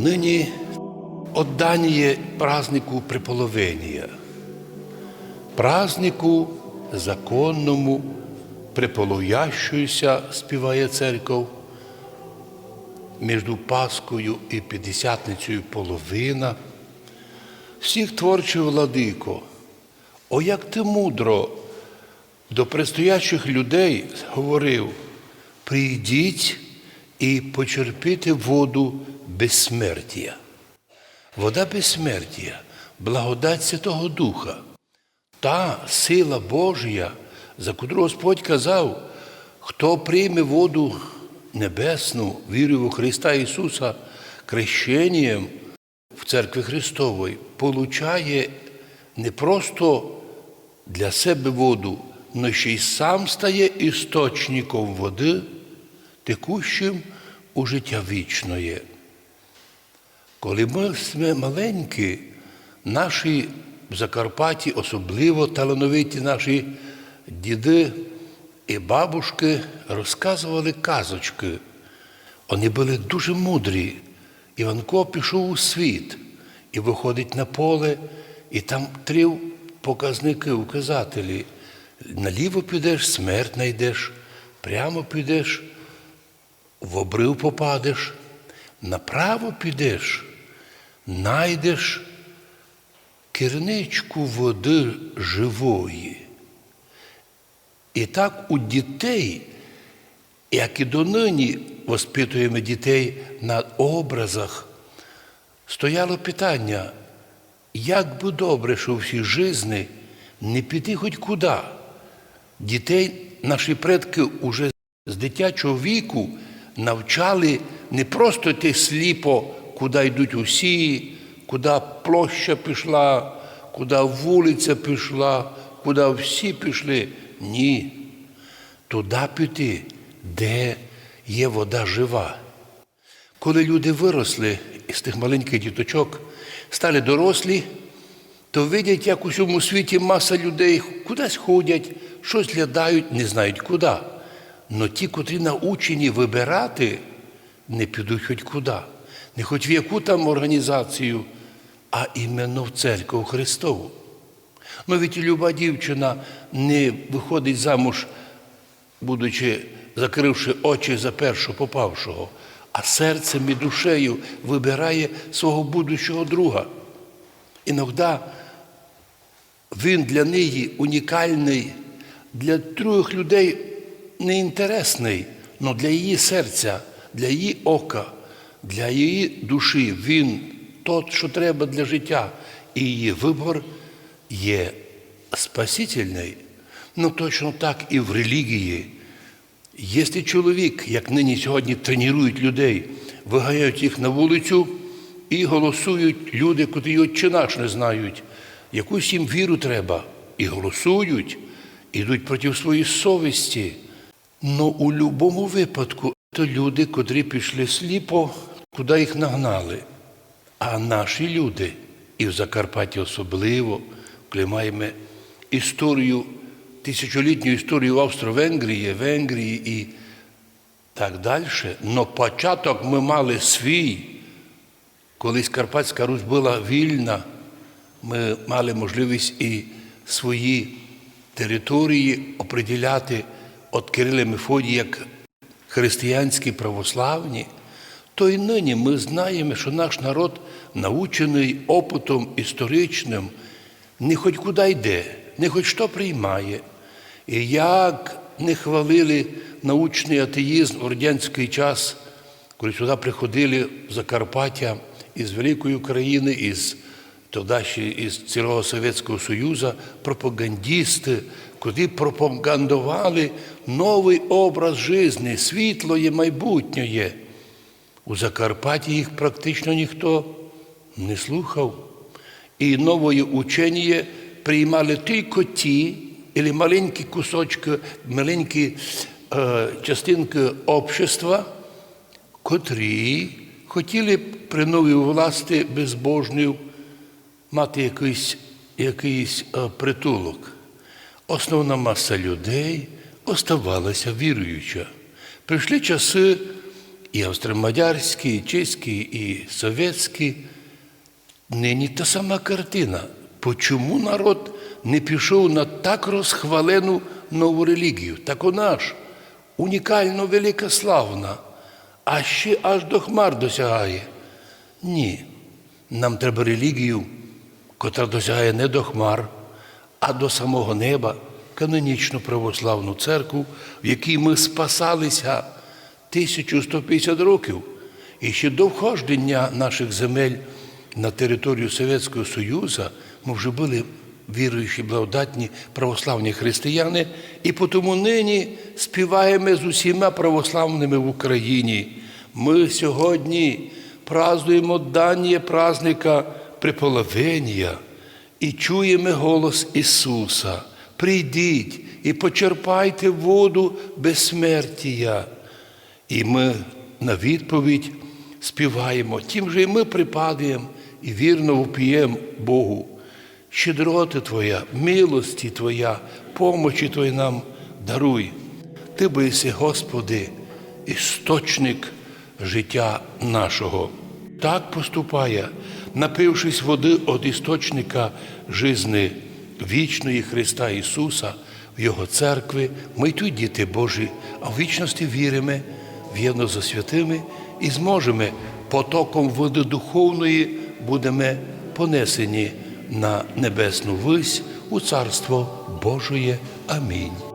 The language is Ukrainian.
Нині отдання празднику приполовення, празднику законному, приполовящуюся, співає церков, між Паскою і П'ятдесятницею половина. Всіх творчий владико, о як ти мудро до предстоящих людей говорив, прийдіть і почерпіте воду безсмертя. Вода безсмертя, благодать Святого Духа, та сила Божія, за котру Господь казав, хто прийме воду небесну, вірою у Христа Ісуса, крещенням в церкві Христової, получає не просто для себе воду, але ще й сам стає істочником води, текущим у життя вічної. Коли ми сме маленькі, наші в Закарпатті, особливо талановиті наші діди і бабушки розказували казочки. Вони були дуже мудрі. Іванко пішов у світ і виходить на поле, і там три показники, указателі. Наліво підеш, смерть знайдеш, прямо підеш, в обрив попадеш, направо підеш, найдеш керничку води живої. І так у дітей, як і донині воспитуємо дітей на образах, стояло питання, як би добре, що всі жизни не піти хоч куди. Дітей наші предки уже з дитячого віку навчали не просто йти сліпо, куди йдуть усі, куди площа пішла, куди вулиця пішла, куди всі пішли. Ні. Туди піти, де є вода жива. Коли люди виросли із тих маленьких діточок, стали дорослі, то видять, як у всьому світі маса людей кудись ходять, щось глядають, не знають куди. Но ті, котрі научені вибирати, не підуть хоч куди, не хоч в яку там організацію, а іменно в церкву Христову. Ну, ведь люба дівчина не виходить замуж, будучи закривши очі за першого попавшого, а серцем і душею вибирає свого будущого друга. Іноді він для неї унікальний, для других людей неінтересний, але для її серця, для її ока, для її душі він тот, що треба для життя, і її вибор є спасительний. Ну точно так і в релігії. Якщо чоловік, як нині сьогодні тренують людей, виганяють їх на вулицю і голосують люди, котрі отче наш не знають, якусь їм віру треба, і голосують, ідуть проти своєї совісті. Ну у будь-якому випадку то люди, котрі пішли сліпо, куди їх нагнали. А наші люди, і в Закарпатті особливо, коли маємо історію, тисячолітню історію Австро-Венгрії, Венгрії і так далі. Но початок ми мали свій, коли Карпатська Русь була вільна, ми мали можливість і свої території оприділяти від Кирила Мефодія як християнські православні, то і нині ми знаємо, що наш народ, научений опитом історичним, не хоч куди йде, не хоч що приймає. І як не хвалили научний атеїзм в радянський час, коли сюди приходили в Закарпаття із Великої України, із тоді ще із цілого Совєтського Союзу, пропагандісти, куди пропагандували новий образ життя, світлоє майбутнє. У Закарпатті їх практично ніхто не слухав. І нової учення приймали тільки ті, або маленькі кусочки, маленькі е, частинки общества, котрі хотіли при новій власті безбожнів мати якийсь, якийсь е, притулок. Основна маса людей оставалася віруюча. Прийшли часи і австромадярські, і чеські, і совєтські. Нині та сама картина. Почому народ не пішов на так розхвалену нову релігію? Так вона ж унікально велика славна, а ще аж до хмар досягає. Ні, нам треба релігію, котра досягає не до хмар, а до самого неба, канонічну православну церкву, в якій ми спасалися 1150 років. І ще до вхождення наших земель на територію Совєтського Союзу ми вже були віруючі, благодатні православні християни, і тому нині співаємо з усіма православними в Україні. Ми сьогодні празднуємо дання праздника Приполовення і чуємо голос Ісуса. Прийдіть і почерпайте воду безсмертія. І ми на відповідь співаємо, тим же і ми припадаємо і вірно впіємо Богу. Щедроти Твоя, милості Твоя, помочі Твої нам даруй. Ти биси, Господи, істочник життя нашого. Так поступає, напившись води від істочника жизни вічної Христа Ісуса, в Його церкви, ми й тут діти Божі, а в вічності віримо, в'єдно за святими і зможемо потоком води духовної будемо понесені на небесну вись у Царство Божоє. Амінь.